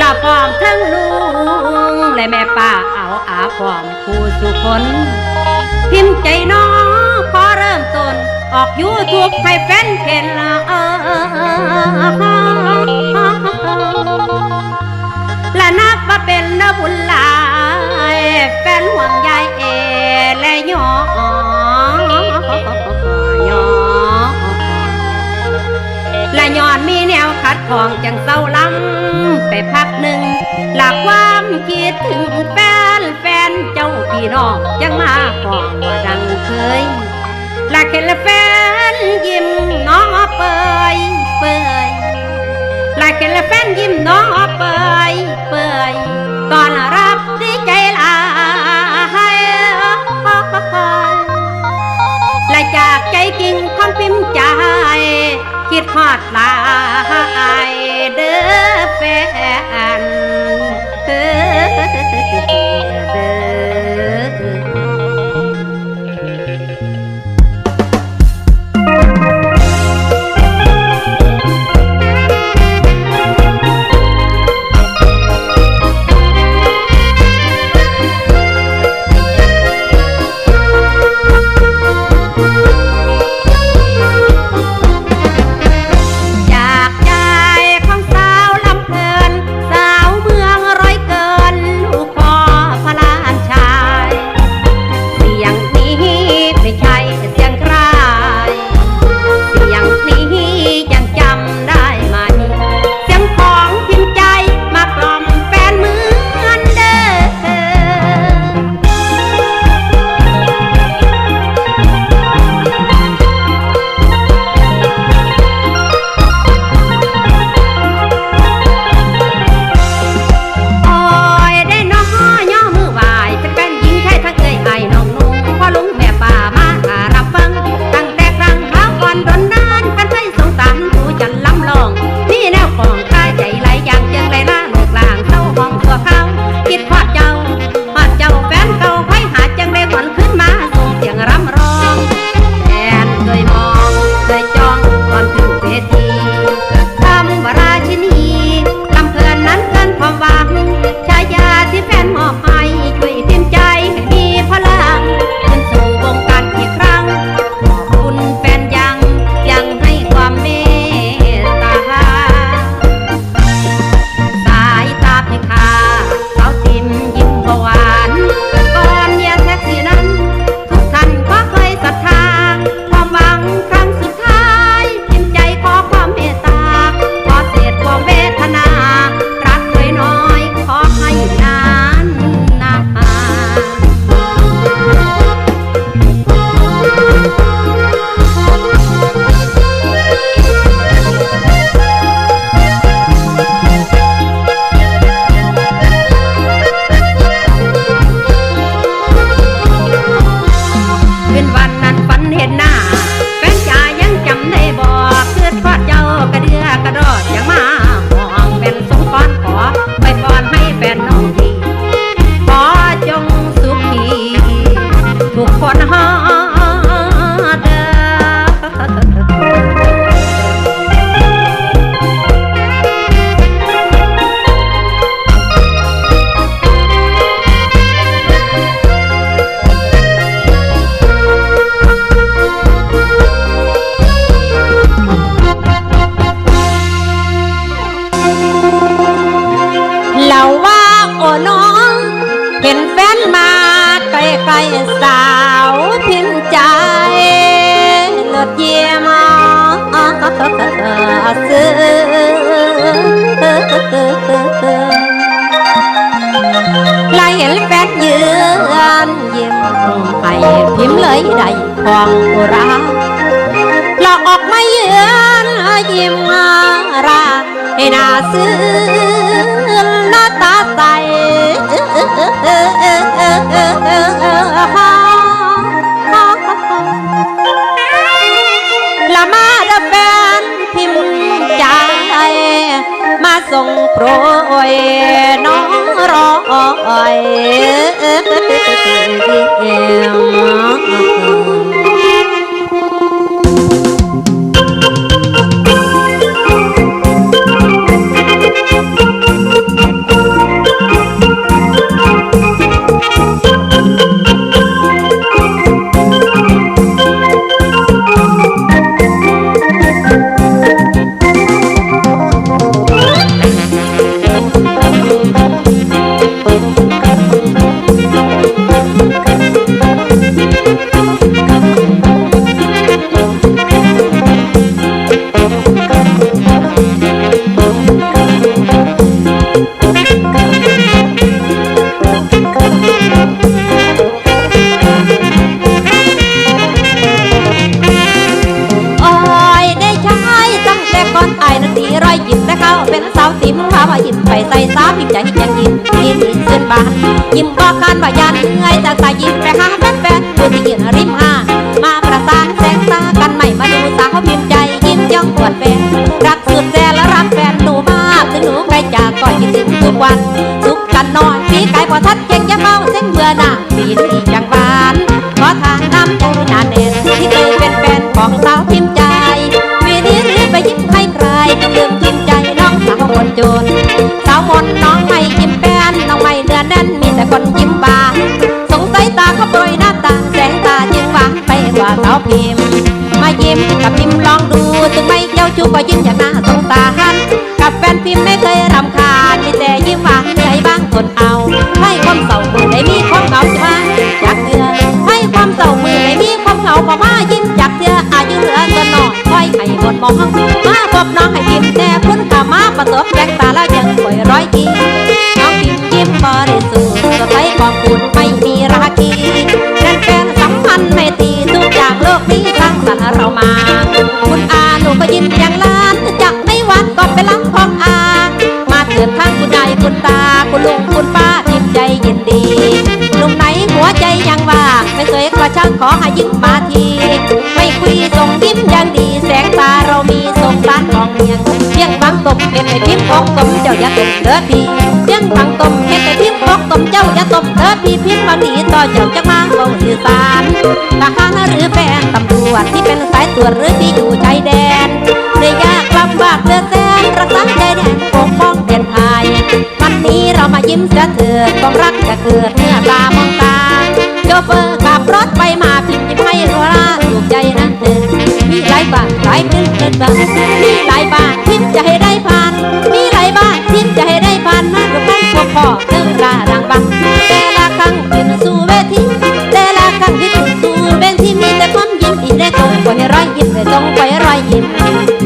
ลาพร้อมทั้งลุงและแม่ป้าเอาอาพร้อมคู่สุขนพิมพ์ใจน้องขอเริ่มต้น ออกยูทุกให้แฟนเพจละ ของจังเศร้าล้ำไปพักหนึ่ง หลักความคิดถึงแฟนแฟนเจ้าพี่น้องจังมาก่องว่าดังเคยหลักเห็นแฟนยิ้มน้องเปยเปยหลักเห็นแฟนยิ้มน้องเปยเปยตอนรับดีใจลายและจากใจจริงคำพิมพ์ใจคิดทอดลา ไอเด้อแฟน พิมเลยได้ความราณหลอกออกมาเยือนยิ้มราให้น่าซื้อหน้าตาใส សងប្រយនងរយអឺអឺអឺអឺអឺ บานยิ้มบอกการว่ายันเหนื่อยจากสายยิ้มไปหาแฟนๆผู้ที่ยืนริมหามาประสานแสงตากันใหม่มาดูสาวพิมพ์ใจยิ้มย่องกวดแฟนรักสุดแสนและรักแฟนหนูมากถึงหนูไกลจากก็คิดถึงทุกวันสุขกันนอนปีไก่พอทัดเก่งยาเมาเส้นเบื่อหน้าปีนี้จังหวานขอทานน้ำใจนาแน่นที่เคยเป็นแฟนของสาวพิมพ์ จูก็ยิ้มอย่างน่าสงสารกับแฟนพิมพ์ไม่เคยรำคาญมีแต่ยิ้มหวานใจบ้างทนเอา ให้ความเศร้ามือได้มีความเหงาจะมาจากเธอให้ความเศร้ามือได้มีความเหงาพอมายิ้มจากเธออายุเหลือเกินนอยคอยให้หมดมองมาพบน้องให้พิมแต่พ้นขามาประสบแรงตาแล้วยังป่วยร้อยทีน้องพิมยิ้มบริสุทธิ์สดใสขอบคุณไม่มีราคี เรามา คุณอาหนูก็ยิ้มอย่างล้านจากไม่หวานก็เป็นรักของอา มาเกิดทั้งคุณยายคุณตา คุณลุงคุณป้าทิมใจยินดีหนุ่มไหนหัวใจยังว่างไม่เคยกระช่างขอให้ยิ้มมาที ไม่คุยส่งยิ้มอย่างดีแสงตาเรามีสงสารของเมียงเพียงบางตมเห็นในพิมพ์ของตมเจ้าอย่าตมเด้อพี่เพียงบางตมเห็นในพิมพ์ของตมเจ้าอย่าตมเด้อพี่พิมพ์บางดีต่อเจ้าจะมาเบาสื่อสารทหารหรือแฟนตำ วจที่เป็นสายตรวจหรือที่อยู่ชายแดนเหนื่อยยากลำบากเหลือแสนรักษาใจแดนปกป้องแดนไทยวันนี้เรามายิ้มเสียเถิดความรักจะเกิดเมื่อตามองตาโชเฟอร์ขับรถไปมาพิมพ์ยิ้มให้รัวราถูกใจนะเธอมีหลายบ้านหลายเมืองเกินบ้านมีหลายบ้านพิมจะให้ได้ผ่าน มีหลายบ้านพิมจะให้ได้ผ่านมาดูกันพวกพ่อเรื่องราดังบัง รั้งที่ขึ้นสู่เวทีมีแต่จ้อีกได้ตรอยยิ้มได้ตรงไปรอยยิ้ม